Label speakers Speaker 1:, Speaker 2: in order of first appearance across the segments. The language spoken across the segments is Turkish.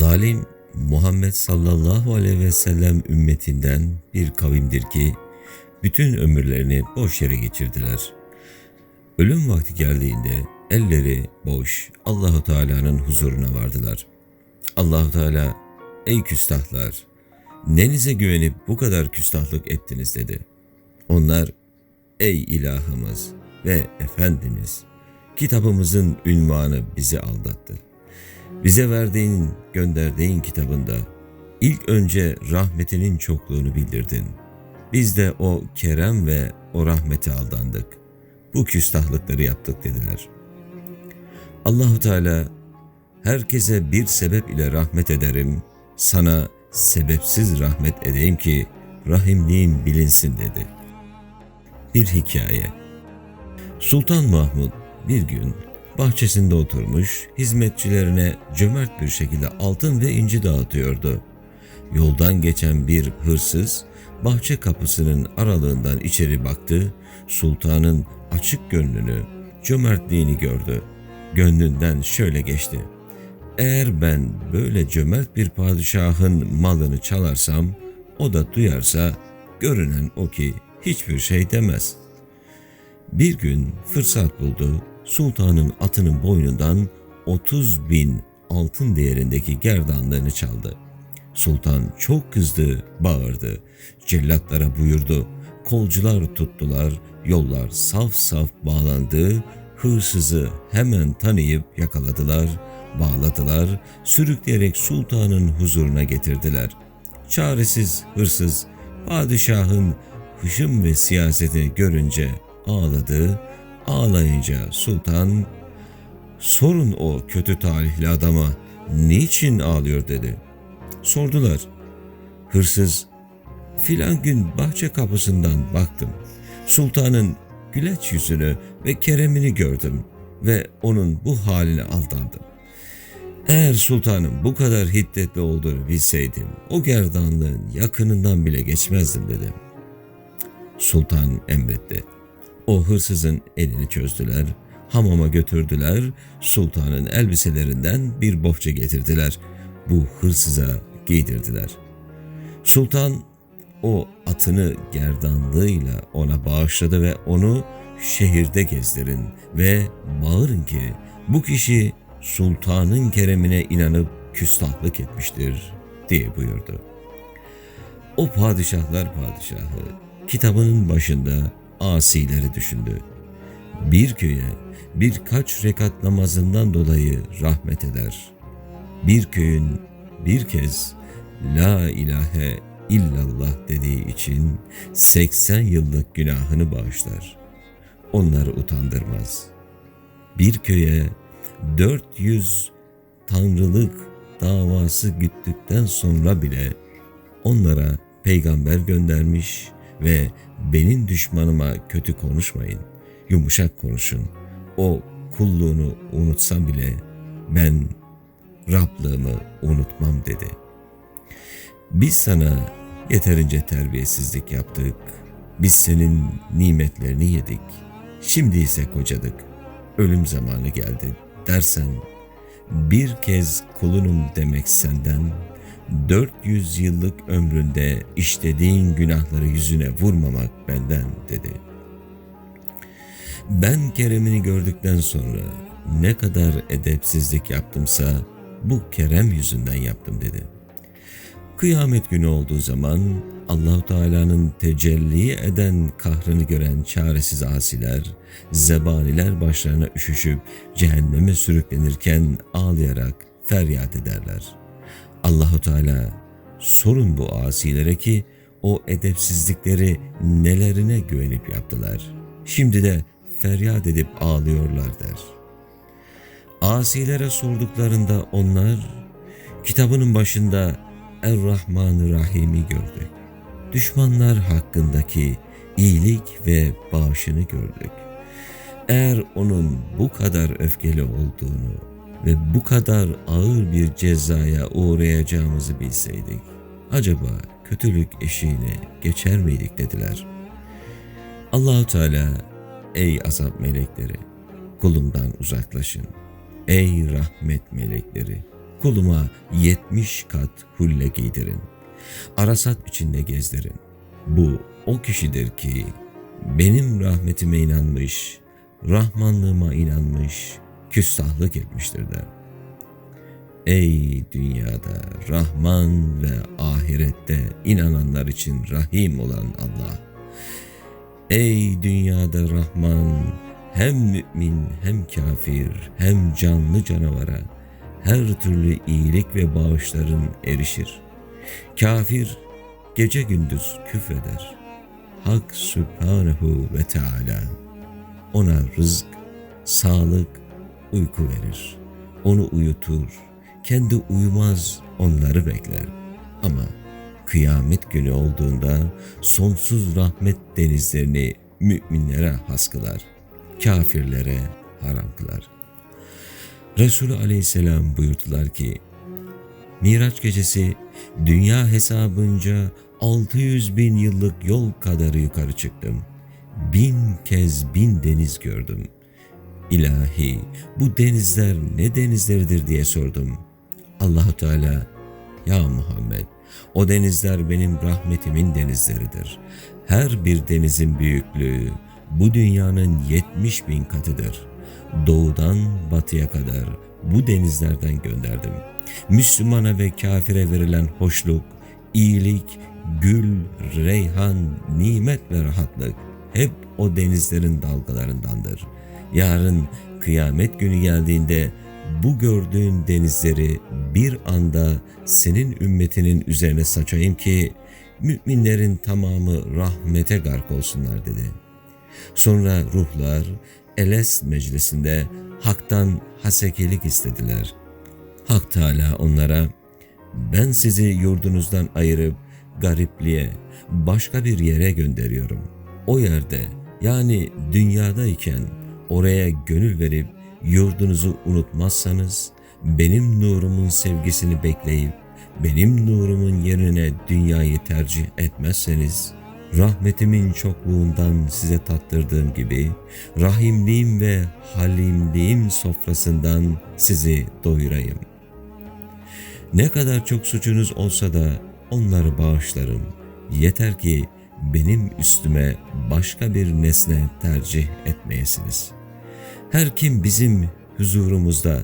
Speaker 1: Zalim Muhammed sallallahu aleyhi ve sellem ümmetinden bir kavimdir ki bütün ömürlerini boş yere geçirdiler. Ölüm vakti geldiğinde elleri boş Allahu Teala'nın huzuruna vardılar. Allahu Teala ey küstahlar nenize güvenip bu kadar küstahlık ettiniz dedi. Onlar ey ilahımız ve efendimiz kitabımızın ünvanı bizi aldattı. Bize verdiğin, gönderdiğin kitabında ilk önce rahmetinin çokluğunu bildirdin. Biz de o kerem ve o rahmete aldandık. Bu küstahlıkları yaptık dediler. Allahu Teala herkese bir sebep ile rahmet ederim. Sana sebepsiz rahmet edeyim ki rahimliğim bilinsin dedi. Bir hikaye. Sultan Mahmud bir gün bahçesinde oturmuş hizmetçilerine cömert bir şekilde altın ve inci dağıtıyordu. Yoldan geçen bir hırsız bahçe kapısının aralığından içeri baktı, sultanın açık gönlünü, cömertliğini gördü. Gönlünden şöyle geçti. Eğer ben böyle cömert bir padişahın malını çalarsam, o da duyarsa görünen o ki hiçbir şey demez. Bir gün fırsat buldu, sultanın atının boynundan 30 bin altın değerindeki gerdanlığını çaldı. Sultan çok kızdı, bağırdı. Cellatlara buyurdu. Kolcular tuttular, yollar saf saf bağlandı. Hırsızı hemen tanıyıp yakaladılar, bağladılar, sürükleyerek sultanın huzuruna getirdiler. Çaresiz hırsız padişahın hışım ve siyasetini görünce ağladı, Ağlayınca sultan, sorun o kötü talihli adama niçin ağlıyor dedi. Sordular. Hırsız, filan gün bahçe kapısından baktım. Sultanın güleç yüzünü ve keremini gördüm ve onun bu haline aldandım. Eğer sultanın bu kadar hiddetli olduğunu bilseydim, o gerdanlığın yakınından bile geçmezdim dedim. Sultan emretti. O hırsızın elini çözdüler, hamama götürdüler, sultanın elbiselerinden bir bohça getirdiler. Bu hırsıza giydirdiler. Sultan o atını gerdanlığıyla ona bağışladı ve onu şehirde gezdirin ve bağırın ki bu kişi sultanın keremine inanıp küstahlık etmiştir diye buyurdu. O padişahlar padişahı kitabının başında asileri düşündü. Bir köye birkaç rekat namazından dolayı rahmet eder. Bir köyün bir kez La ilahe illallah dediği için 80 yıllık günahını bağışlar. Onları utandırmaz. Bir köye 400 tanrılık davası güttükten sonra bile onlara peygamber göndermiş ve benim düşmanıma kötü konuşmayın, yumuşak konuşun. O kulluğunu unutsam bile ben Rablığımı unutmam dedi. Biz sana yeterince terbiyesizlik yaptık. Biz senin nimetlerini yedik. Şimdi ise kocadık. Ölüm zamanı geldi dersen bir kez kulunum demek senden 400 yıllık ömründe işlediğin günahları yüzüne vurmamak benden dedi. Ben Kerem'ini gördükten sonra ne kadar edepsizlik yaptımsa bu Kerem yüzünden yaptım dedi. Kıyamet günü olduğu zaman Allahu Teala'nın tecelli eden kahrını gören çaresiz asiler, zebaniler başlarına üşüşüp cehenneme sürüklenirken ağlayarak feryat ederler.'' Allahu Teala sorun bu asilere ki o edepsizlikleri nelerine güvenip yaptılar. Şimdi de feryat edip ağlıyorlar der. Asilere sorduklarında onlar kitabının başında Er-Rahman Rahim'i gördük. Düşmanlar hakkındaki iyilik ve bağışını gördük. Eğer onun bu kadar öfkeli olduğunu ve bu kadar ağır bir cezaya uğrayacağımızı bilseydik, acaba kötülük eşiğine geçer miydik dediler. Allahu Teala, ey azap melekleri, kulumdan uzaklaşın. Ey rahmet melekleri, kuluma yetmiş kat hulle giydirin. Arasat içinde gezdirin. Bu o kişidir ki benim rahmetime inanmış, Rahmanlığıma inanmış, küstahlık etmiştir der. Ey dünyada Rahman ve ahirette inananlar için Rahim olan Allah! Ey dünyada Rahman hem mümin hem kafir hem canlı canavara her türlü iyilik ve bağışların erişir. Kafir gece gündüz küfreder. Hak Sübhanehu ve Teala ona rızk, sağlık, uyku verir. Onu uyutur, kendi uyumaz onları bekler. Ama kıyamet günü olduğunda sonsuz rahmet denizlerini müminlere has kılar, kafirlere haram kılar. Resulü aleyhisselam buyurdular ki, Miraç gecesi dünya hesabınca 600 bin yıllık yol kadarı yukarı çıktım. Bin kez bin deniz gördüm. İlahi bu denizler ne denizleridir diye sordum. Allahu Teala ya Muhammed o denizler benim rahmetimin denizleridir. Her bir denizin büyüklüğü bu dünyanın yetmiş bin katıdır. Doğudan batıya kadar bu denizlerden gönderdim. Müslümana ve kafire verilen hoşluk, iyilik, gül, reyhan, nimet ve rahatlık hep o denizlerin dalgalarındandır. Yarın kıyamet günü geldiğinde bu gördüğün denizleri bir anda senin ümmetinin üzerine saçayım ki müminlerin tamamı rahmete gark olsunlar dedi. Sonra ruhlar Eles meclisinde haktan hasekilik istediler. Hak Teala onlara ben sizi yurdunuzdan ayırıp garipliğe, başka bir yere gönderiyorum. O yerde yani dünyadayken oraya gönül verip yurdunuzu unutmazsanız, benim nurumun sevgisini bekleyip benim nurumun yerine dünyayı tercih etmezseniz, rahmetimin çokluğundan size tattırdığım gibi, rahimliğim ve halimliğim sofrasından sizi doyurayım. Ne kadar çok suçunuz olsa da onları bağışlarım. Yeter ki benim üstüme başka bir nesne tercih etmeyesiniz. Her kim bizim huzurumuzda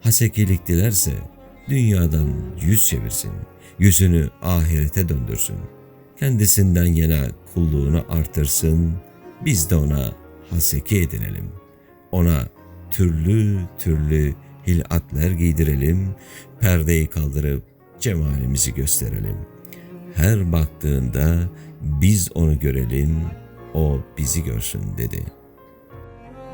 Speaker 1: hasekilik dilerse dünyadan yüz çevirsin, yüzünü ahirete döndürsün. Kendisinden yana kulluğunu artırsın, biz de ona haseki edinelim. Ona türlü türlü hilatler giydirelim, perdeyi kaldırıp cemalimizi gösterelim. Her baktığında biz onu görelim, o bizi görsün dedi.